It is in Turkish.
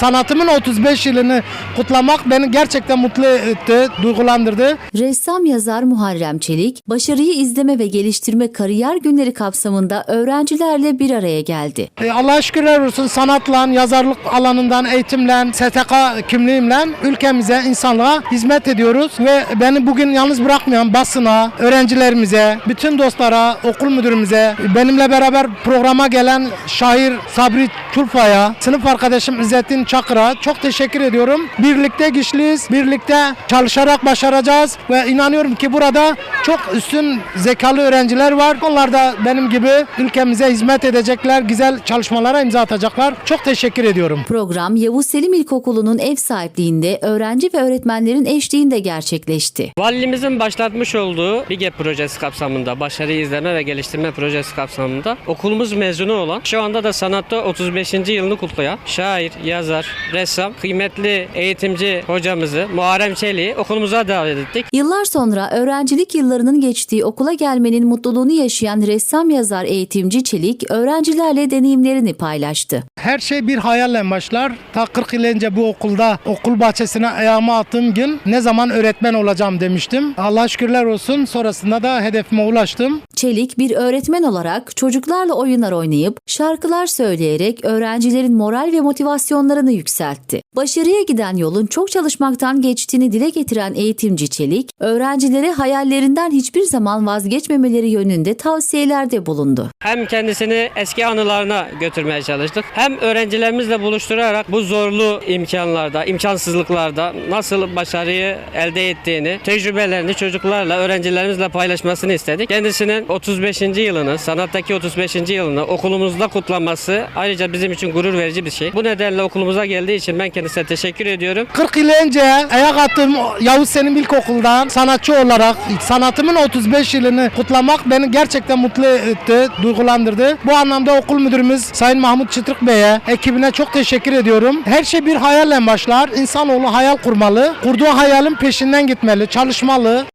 Sanatımın 35 yılını kutlamak beni gerçekten mutlu etti, duygulandırdı. Ressam yazar Muharrem Çelik, başarıyı izleme ve geliştirme kariyer günleri kapsamında öğrencilerle bir araya geldi. E, Allah'a şükürler olsun sanatla, yazarlık alanından, eğitimle, STK kimliğimle ülkemize, insanlığa hizmet ediyoruz. Ve beni bugün yalnız bırakmayan basına, öğrencilerimize, bütün dostlara, okul müdürümüze, benimle beraber programa gelen şair Sabri Çulfa'ya, sınıf arkadaşım İzzettin Çakır'a çok teşekkür ediyorum. Birlikte güçlüyüz, birlikte çalışarak başaracağız ve inanıyorum ki burada çok üstün zekalı öğrenciler var. Onlar da benim gibi ülkemize hizmet edecekler, güzel çalışmalara imza atacaklar. Çok teşekkür ediyorum. Program Yavuz Selim İlkokulu'nun ev sahipliğinde öğrenci ve öğretmenlerin eşliğinde gerçekleşti. Valiliğimizin başlatmış olduğu BİGEP projesi kapsamında, başarı izleme ve geliştirme projesi kapsamında okulumuz mezunu olan, şu anda da sanatta 35. yılını kutlayan şair, yazar, ressam, kıymetli eğitimci hocamızı Muharrem Çelik'i okulumuza davet ettik. Yıllar sonra öğrencilik yıllarının geçtiği okula gelmenin mutluluğunu yaşayan ressam yazar eğitimci Çelik öğrencilerle deneyimlerini paylaştı. Her şey bir hayalle başlar. Ta 40 yıl önce bu okulda okul bahçesine ayağımı attığım gün ne zaman öğretmen olacağım demiştim. Allah şükürler olsun sonrasında da hedefime ulaştım. Çelik bir öğretmen olarak çocuklarla oyunlar oynayıp şarkılar söyleyerek öğrencilerin moral ve motivasyonlarını yükseltti. Başarıya giden yolun çok çalışmaktan geçtiğini dile getiren eğitimci Çelik, öğrencilere hayallerinden hiçbir zaman vazgeçmemeleri yönünde tavsiyelerde bulundu. Hem kendisini eski anılarına götürmeye çalıştık. Hem öğrencilerimizle buluşturarak bu zorlu imkanlarda, imkansızlıklarda nasıl başarıyı elde ettiğini, tecrübelerini çocuklarla, öğrencilerimizle paylaşmasını istedik. Kendisinin 35. yılını, sanattaki 35. yılını okulumuzda kutlaması ayrıca bizim için gurur verici bir şey. Bu nedenle okulumuza geldiği için ben kendisine teşekkür ediyorum. 40 yıl önce ayak attığım Yavuz Selim İlkokulu'ndan sanatçı olarak sanatımın 35 yılını kutlamak beni gerçekten mutlu etti, duygulandırdı. Bu anlamda okul müdürümüz Sayın Mahmut Çıtırık Bey'e, ekibine çok teşekkür ediyorum. Her şey bir hayalle başlar. İnsanoğlu hayal kurmalı. Kurduğu hayalin peşinden gitmeli, çalışmalı.